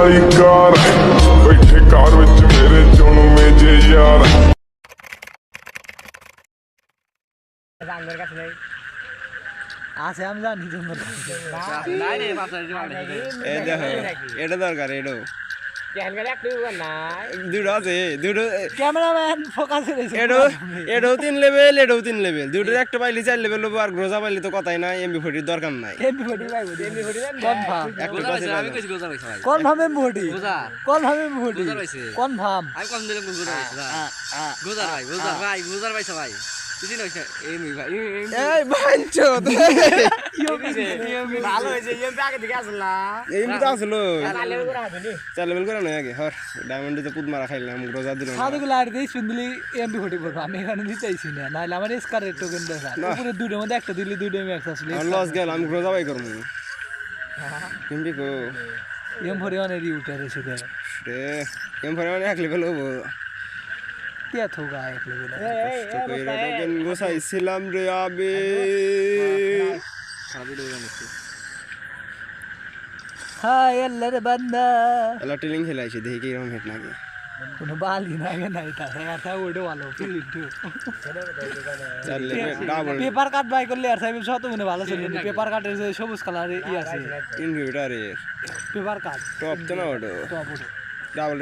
ਆਈ ਕਾਰ ਬੈਠੇ ਕਾਰ ਵਿੱਚ ਮੇਰੇ ਚੁਣਵੇਂ ਜੇ ਯਾਰ আছে আমি জানি তোমার নাই রে পাঁচ হাজার টাকা নেই। এই দেখো এটা দরকার এটা দুটো আছে দুটো ক্যামেরাম্যান ফোকাস এটাও এটাও তিন লেভেল এটাও তিন লেভেল দুটোর একটা পাইলে চার লেভেল আর গ্রোজা পাইলে তো কথাই নাই এমবি ফোর্টির দরকার নাই। MP forty confirm confirm forty forty আমি দিলাম ভাই। ভাই পাইছে ভাই। তুই নইছ এই মি ভাই এই বাঞ্চো ভালো হয়েছে ইএমপি আগে দিকে আসলা এই তো আসলো তাহলে করে নয় আগে হর ডায়মন্ডে তো পুত মারা খাইলাম গ্রোজা দিল সাধু লাইট দিয়ে শুনদিলি এমপি ফোর্টি করব আমি এখানে দিতেইছি না নাহলে আমার স্কারের টোকেন দেখা উপরে দুটোর মধ্যে একটা দিলি দুটো ম্যাক্স আসলে। লস গেল আমি গ্রোজা বাই করব। কিনবি কো এম ফোর্টি ওয়ানের ইউটার এসে দেয় এম ফরে লেভেল হব। কে থোকা এক লেভেল কষ্ট কইরা টোকেন গোসাইছিলাম রে আবে সারা ভিডিও বানাইছি হাই আল্লাহর বান্দা এলা টেলিং খেলাইছে দেখি কি রকম হেট নাকি কোনো বালি নাগে নাই তার এটা ওটা ভালো ফিলিটু চার level double paper cut by করলে আর সাহেব শত মনে ভালো চলবে পেপার কাটের যে সবুজ কালার ই আছে ইনভিউটারের পেপার কাট টপ তো না ওটা টপ ওটা ডাবল